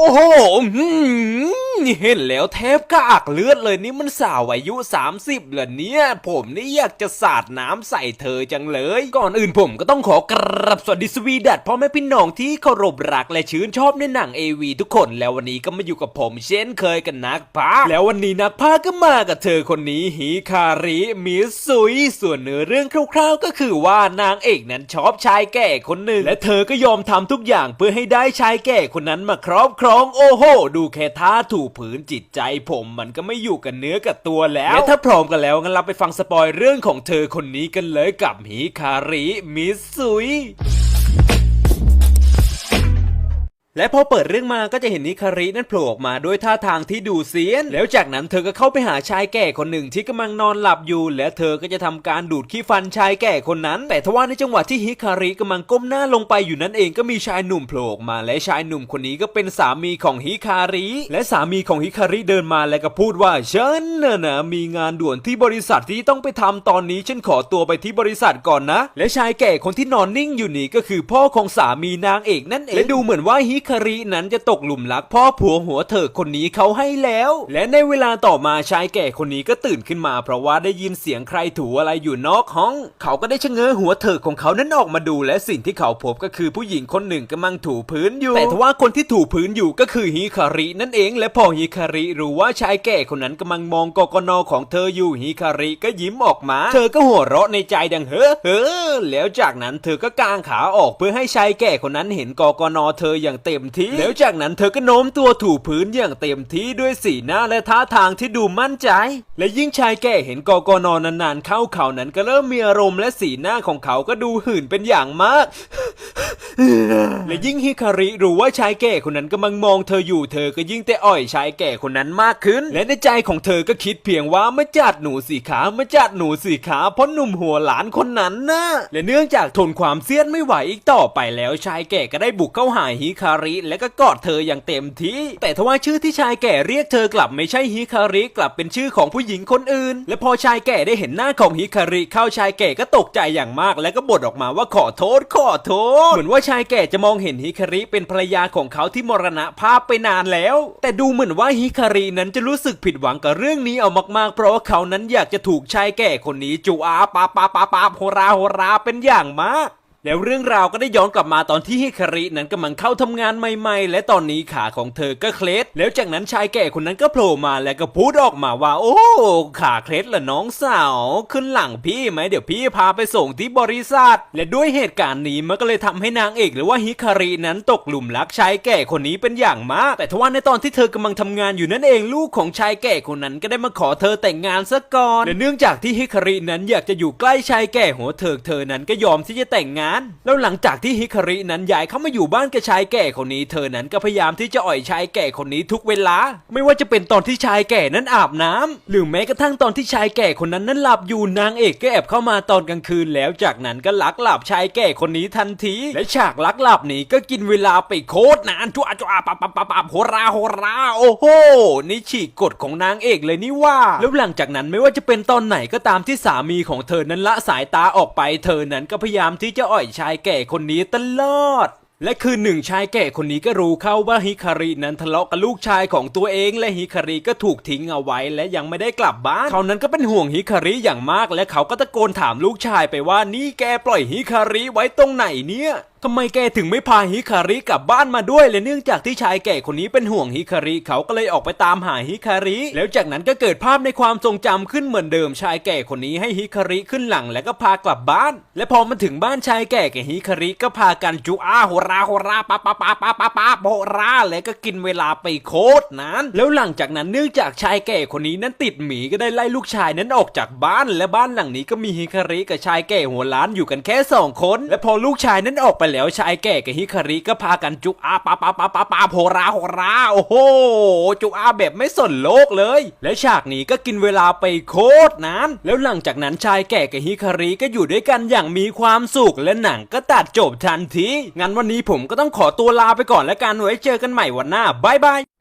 โอ้โหเห็นแล้วแทบกระอักเลือดเลยนี่มันสาวอายุ 30เหรอเนี่ย ผมนี่อยากจะสาดน้ำใส่เธอจังเลย ก่อนอื่นผมก็ต้องขอกราบสวัสดีสวีดัตพ่อแม่พี่น้องที่เคารพรักและชื่นชอบในหนังเอวีทุกคน แล้ววันนี้ก็มาอยู่กับผมเช่นเคยกันนักพาร์แล้ววันนี้นักพากย์ก็มากับเธอคนนี้ฮิคาริมิซุยส่วนเนื้อเรื่องคร่าวๆ ก็คือว่านางเอกนั้นชอบชายแก่คนหนึ่งและเธอก็ยอมทำทุกอย่างเพื่อให้ได้ชายแก่คนนั้นมาครอบครองร้องโอ้โห ดูแค่ท่าถูผืนจิตใจผมมันก็ไม่อยู่กับเนื้อกับตัวแล้วและถ้าพร้อมกันแล้วงั้นเราไปฟังสปอยเรื่องของเธอคนนี้กันเลยกับฮิคาริมิซุย และพอเปิดเรื่องมาก็จะเห็นนิคารินั้นโผล่ออกมาด้วยท่าทางที่ดูเซียน แล้วจากนั้นเธอก็เข้าไปหาชายแก่คนหนึ่งที่กำลังนอนหลับอยู่ และเธอก็จะทำการดูดขี้ฟันชายแก่คนนั้น แต่ทว่าในจังหวะที่ฮิคาริกำลังก้มหน้าลงไปอยู่นั่นเองก็มีชายหนุ่มโผล่ออกมา และชายหนุ่มคนนี้ก็เป็นสามีของฮิคาริ และสามีของฮิคาริเดินมาแล้วก็พูดว่าฉันน่ะนะมีงานด่วนที่บริษัทที่ต้องไปทำตอนนี้ฉันขอตัวไปที่บริษัทก่อนนะ และชายแก่คนที่นอนนิ่งอยู่นี่ก็คือพ่อของสามีนางเอกนั่นเองและดูเหมือนว่าฮิคารินั้นจะตกหลุมรักพ่อผัวหัวเถิกคนนี้เขาให้แล้ว และในเวลาต่อมาชายแก่คนนี้ก็ตื่นขึ้นมา เพราะว่าได้ยินเสียงใครถูอะไรอยู่นอกห้อง เขาก็ได้ชะเง้อหัวเถิกของเขานั้นออกมาดู และสิ่งที่เขาพบก็คือผู้หญิงคนหนึ่งกำลังถูพื้นอยู่ แต่ทว่าคนที่ถูพื้นอยู่ก็คือฮิคารินั่นเอง และพอฮิคาริรู้ว่าชายแก่คนนั้นกำลังมองกกนของเธออยู่ฮิคาริก็ยิ้มออกมา เธอก็หัวเราะในใจดังเฮ้อเฮ้อแล้วจากนั้นเธอก็กางขาออกเพื่อให้ชายแก่คนนั้นเห็นกกนเธออย่างเต็มที่ แล้วจากนั้นเธอก็โน้มตัวถูพื้นอย่างเต็มที่ด้วยสีหน้าและท่าทางที่ดูมั่นใจ และยิ่งชายแก่เห็นกกนนานๆเข้าเขานั้นก็เริ่มมีอารมณ์และสีหน้าของเขาก็ดูหื่นเป็นอย่างมาก และยิ่งฮิคาริรู้ว่าชายแก่คนนั้นกำลังมองเธออยู่เธอก็ยิ่งแต่อ่อยชายแก่คนนั้นมากขึ้น และในใจของเธอก็คิดเพียงว่ามาจัดหนูสีขามาจัดหนูสีขาเพราะหนุ่มหัวหลานคนนั้นนะและเนื่องจากทนความเสี้ยนไม่ไหวอีกต่อไปแล้วชายแก่ก็ได้บุกเข้าหาฮิคาริ และก็กอดเธออย่างเต็มที่ แต่ทว่าชื่อที่ชายแก่เรียกเธอกลับไม่ใช่ฮิคาริกลับเป็นชื่อของผู้หญิงคนอื่น และพอชายแก่ได้เห็นหน้าของฮิคาริเข้าชายแก่ก็ตกใจอย่างมาก และก็บ่นออกมาว่าขอโทษขอโทษเหมือนว่าชายแก่จะมองเห็นฮิคาริเป็นภรรยาของเขาที่มรณภาพไปนานแล้ว แต่ดูเหมือนว่าฮิคารินั้นจะรู้สึกผิดหวังกับเรื่องนี้เอามากๆ เพราะว่าเขานั้นอยากจะถูกชายแก่คนนี้จูอาปาปาปาปาโฮราโฮราเป็นอย่างมาก แล้วเรื่องราวก็ได้ย้อนกลับมาตอนที่ฮิคารินั้นกำลังเข้าทำงานใหม่ ๆ และตอนนี้ขาของเธอก็เคล็ด แล้วจากนั้นชายแก่คนนั้นก็โผล่มาแล้วก็พูดออกมาว่า โอ้ ขาเคล็ดเหรอน้องสาว ขึ้นหลังพี่ไหมเดี๋ยวพี่พาไปส่งที่บริษัท และด้วยเหตุการณ์นี้มันก็เลยทำให้นางเอกหรือว่าฮิคารินั้นตกหลุมรักชายแก่คนนี้เป็นอย่างมาก แต่ทว่าในตอนที่เธอกำลังทำงานอยู่นั่นเองลูกของชายแก่คนนั้นก็ได้มาขอเธอแต่งงานซะก่อนและเนื่องจากที่ฮิคารินั้นอยากจะอยู่ใกล้ชายแก่หัวเถิกเธอนั้นก็ยอมที่จะแต่งงานแล้วหลังจากที่ฮิคารินั้นย้ายเข้ามาอยู่บ้านกับชายแก่คนนี้ เธอนั้นก็พยายามที่จะอ่อยชายแก่คนนี้ทุกเวลา ไม่ว่าจะเป็นตอนที่ชายแก่นั้นอาบน้ำหรือแม้กระทั่งตอนที่ชายแก่คนนั้นนั้นหลับอยู่นางเอกก็แอบเข้ามาตอนกลางคืน แล้วจากนั้นก็ลักหลับชายแก่คนนี้ทันที และฉากลักหลับนี้ก็กินเวลาไปโคตรนานจ้วจ้วปับปับปับปับโหราโหราโอ้โหนี่ฉีกกฎของนางเอกเลยนี่ว่า แล้วหลังจากนั้นไม่ว่าจะเป็นตอนไหนก็ตามที่สามีของเธอนั้นละสายตาออกไป เธอนั้นก็พยายามที่จะอ่อยชายแก่คนนี้ตลอด และคืนหนึ่งชายแก่คนนี้ก็รู้เข้าว่าฮิคารินั้นทะเลาะกับลูกชายของตัวเอง และฮิคาริก็ถูกทิ้งเอาไว้และยังไม่ได้กลับบ้านเขานั้นก็เป็นห่วงฮิคาริอย่างมาก และเขาก็ตะโกนถามลูกชายไปว่านี่แกปล่อยฮิคาริไว้ตรงไหนเนี่ยทำไมแกถึงไม่พาฮิคาริกลับบ้านมาด้วยและเนื่องจากที่ชายแก่คนนี้เป็นห่วงฮิคาริเขาก็เลยออกไปตามหาฮิคาริ แล้วจากนั้นก็เกิดภาพในความทรงจำขึ้นเหมือนเดิมชายแก่คนนี้ให้ฮิคาริขึ้นหลังแล้วก็พากลับบ้าน และพอมาถึงบ้านชายแก่กับฮิคาริก็พากันจุอาโหราโหราปาปาปาปาปาปาโหราแล้วก็กินเวลาไปโคตรนานแล้วหลังจากนั้นเนื่องจากชายแก่คนนี้นั้นติดหมีก็ได้ไล่ลูกชายนั้นออกจากบ้าน และบ้านหลังนี้ก็มีฮิคาริกับชายแก่หัวล้านอยู่กันแค่สองคน และพอลูกชายนั้นออกไปแล้วชายแก่กับฮิคาริก็พากันจุอาปาปาปาปาปาโหราโหราโอ้โหจุอาแบบไม่สนโลกเลย และฉากนี้ก็กินเวลาไปโคตรนานแล้วหลังจากนั้นชายแก่กับฮิคาริก็อยู่ด้วยกันอย่างมีความสุขและหนังก็ตัดจบทันทีงั้นวันนี้ผมก็ต้องขอตัวลาไปก่อนแล้วกันไว้เจอกันใหม่วันหน้าบายบาย